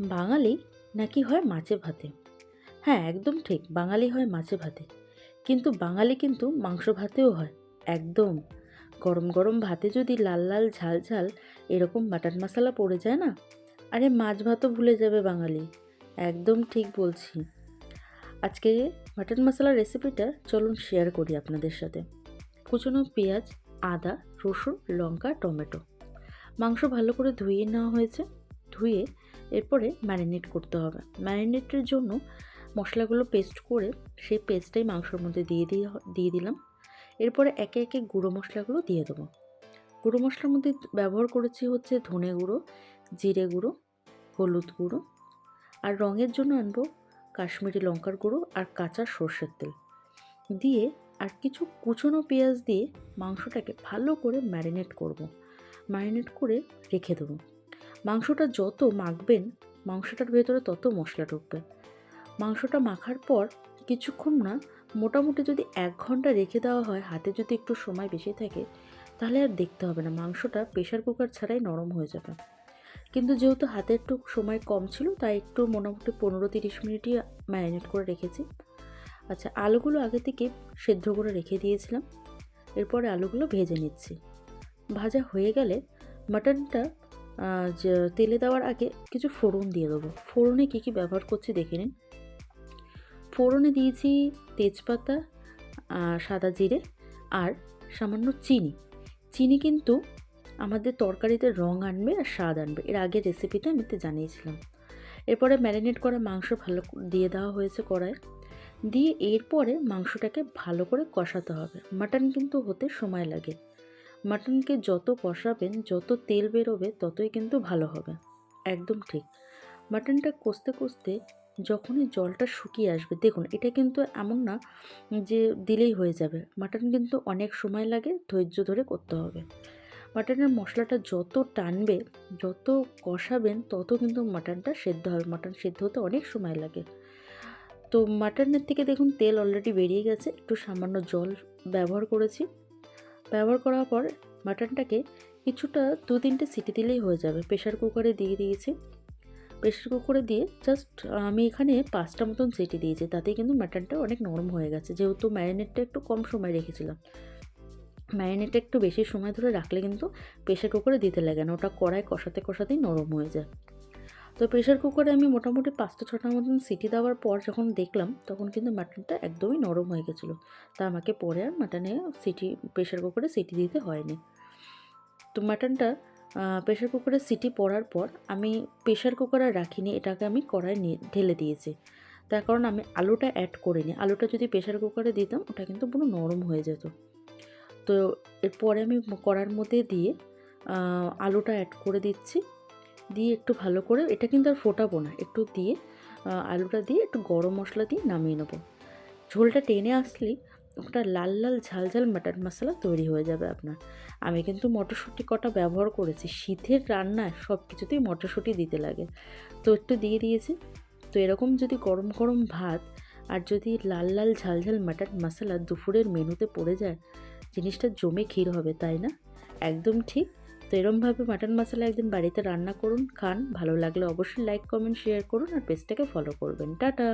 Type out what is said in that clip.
বাঙালি নাকি হয় মাছে ভাতে? হ্যাঁ একদম ঠিক, বাঙালি হয় মাছে ভাতে। কিন্তু বাঙালি কিন্তু মাংস ভাতেও হয়, একদম। গরম গরম ভাতে যদি লাল লাল ঝাল ঝাল এরকম বাটার মশলা পড়ে যায় না, আরে মাছ ভাতও ভুলে যাবে বাঙালি, একদম ঠিক বলছি। আজকে মাটন মশলা রেসিপিটা চলুন শেয়ার করি আপনাদের সাথে। কুচনো পেঁয়াজ, আদা, রসুন, লঙ্কা, টমেটো। মাংস ভালো করে ধুয়ে নেওয়া হয়েছে, ধুয়ে এরপরে ম্যারিনেট করতে হবে। ম্যারিনেটের জন্য মশলাগুলো পেস্ট করে সেই পেস্টটাই মাংসের মধ্যে দিয়ে দিয়ে দিয়ে দিলাম। এরপরে একে একে গুঁড়ো মশলাগুলো দিয়ে দেবো। গুঁড়ো মশলার মধ্যে ব্যবহার করেছি হচ্ছে ধনে গুঁড়ো, জিরে গুঁড়ো, হলুদ গুঁড়ো আর রঙের জন্য আনব কাশ্মীরি লঙ্কার গুঁড়ো আর কাঁচা সর্ষের তেল। দিয়ে আর কিছু কুচনো পেঁয়াজ দিয়ে মাংসটাকে ভালো করে ম্যারিনেট করব। ম্যারিনেট করে রেখে দেবো। মাংসটা যত মাখবেন, মাংসটার ভেতরে তত মশলা ঢুকবে। মাংসটা মাখার পর কিছুক্ষণ না, মোটামুটি যদি এক ঘণ্টা রেখে দেওয়া হয়, হাতে যদি একটু সময় বেশি থাকে, তাহলে আর দেখতে হবে না, মাংসটা প্রেশার কুকার ছাড়াই নরম হয়ে যাবে। কিন্তু যেহেতু হাতে একটু সময় কম ছিল, তাই একটু মোটামুটি পনেরো তিরিশ মিনিটই ম্যারিনেট করে রেখেছি। আচ্ছা আলুগুলো আগে থেকে সেদ্ধ করে রেখে দিয়েছিলাম। এরপরে আলুগুলো ভেজে নিচ্ছি। ভাজা হয়ে গেলে মাটনটা তেলে দেওয়ার আগে কিছু ফোড়ন দিয়ে দেবো। ফোড়নে কী কী ব্যবহার করছি দেখে নিন। ফোড়নে দিয়েছি তেজপাতা সাদা জিরে আর সামান্য চিনি। চিনি কিন্তু আমাদের তরকারিতে রং আনবে আর স্বাদ আনবে। এর আগের রেসিপিটা আমি তো জানিয়েছিলাম। এরপরে ম্যারিনেট করা মাংস ভালো দিয়ে দেওয়া হয়েছে কড়ায় দিয়ে এরপরে মাংসটাকে ভালো করে কষাতে হবে। মাটন কিন্তু হতে সময় লাগে। মাটনকে যত কষাবেন, যত তেল বেরোবে, ততই কিন্তু ভালো হবে। একদম ঠিক। মাটনটা কষতে কষতে যখনই জলটা শুকিয়ে আসবে, দেখুন, এটা কিন্তু এমন না যে দিলেই হয়ে যাবে। মাটন কিন্তু অনেক সময় লাগে ধৈর্য ধরে করতে হবে। মাটনের মশলাটা যত টানবে, যত কষাবেন, তত কিন্তু মাটনটা সেদ্ধ হবে। মাটন সেদ্ধ হতে অনেক সময় লাগে। তো মাটনের থেকে দেখুন, তেল অলরেডি বেরিয়ে গেছে। একটু সামান্য জল ব্যবহার করেছি। ব্যবহার করার পর মাটনটাকে কিছুটা দু তিনটে সিটি দিলেই হয়ে যাবে। প্রেশার কুকারে দিয়ে দিয়েছি। প্রেশার কুকারে দিয়ে জাস্ট আমি এখানে পাঁচটা মতন সিটি দিয়েছি। তাতেই কিন্তু মাটনটা অনেক নরম হয়ে গেছে। যেহেতু ম্যারিনেটটা একটু কম সময় রেখেছিলাম। ম্যারিনেটটা একটু বেশি সময় ধরে রাখলে কিন্তু প্রেশার কুকারে দিতে লাগে না। ওটা কড়াই কষাতে কষাতেই নরম হয়ে যায়। তো প্রেশার কুকারে আমি মোটামুটি পাঁচটা ছটার মতন সিটি দেওয়ার পর যখন দেখলাম, তখন কিন্তু মাটনটা একদমই নরম হয়ে গেছিল। তা আমাকে পরে আর মাটনে সিটি প্রেশার কুকারে সিটি দিতে হয়নি। তো মাটনটা প্রেশার কুকারে সিটি পড়ার পর আমি প্রেশার কুকার রাখিনি, এটাকে আমি কড়াই নিয়ে ঢেলে দিয়েছি। তার কারণ আমি আলুটা অ্যাড করিনি। আলুটা যদি প্রেশার কুকারে দিতাম, ওটা কিন্তু পুরো নরম হয়ে যেত। তো এরপরে আমি কড়ার মধ্যে দিয়ে আলুটা অ্যাড করে দিচ্ছি। দিয়ে একটু ভালো করে এটা কিন্তু আর ফোটাবো না। একটু দিয়ে আলুটা দিয়ে একটু গরম মশলা দিয়ে নামিয়ে নেব। ঝোলটা টেনে আসলেই ওটা লাল লাল ঝাল ঝাল মাটন মশলা তৈরি হয়ে যাবে আপনার। আমি কিন্তু মটরশুঁটি কটা ব্যবহার করেছি, শীতের রান্নায় সব কিছুতেই মটরশুঁটি দিতে লাগে। তো একটু দিয়ে দিয়েছি। তো এরকম যদি গরম গরম ভাত আর যদি লাল লাল ঝাল ঝাল মাটন মশলা দুপুরের মেনুতে পড়ে যায়, জিনিসটা জমে ক্ষীর হবে, তাই না? একদম ঠিক। তো এরমভাবে মাটন মশলা একদিন বাড়িতে রান্না করুন, খান, ভালো লাগলে অবশ্যই লাইক কমেন্ট শেয়ার করুন আর পেজটাকে ফলো করবেন। টাটা!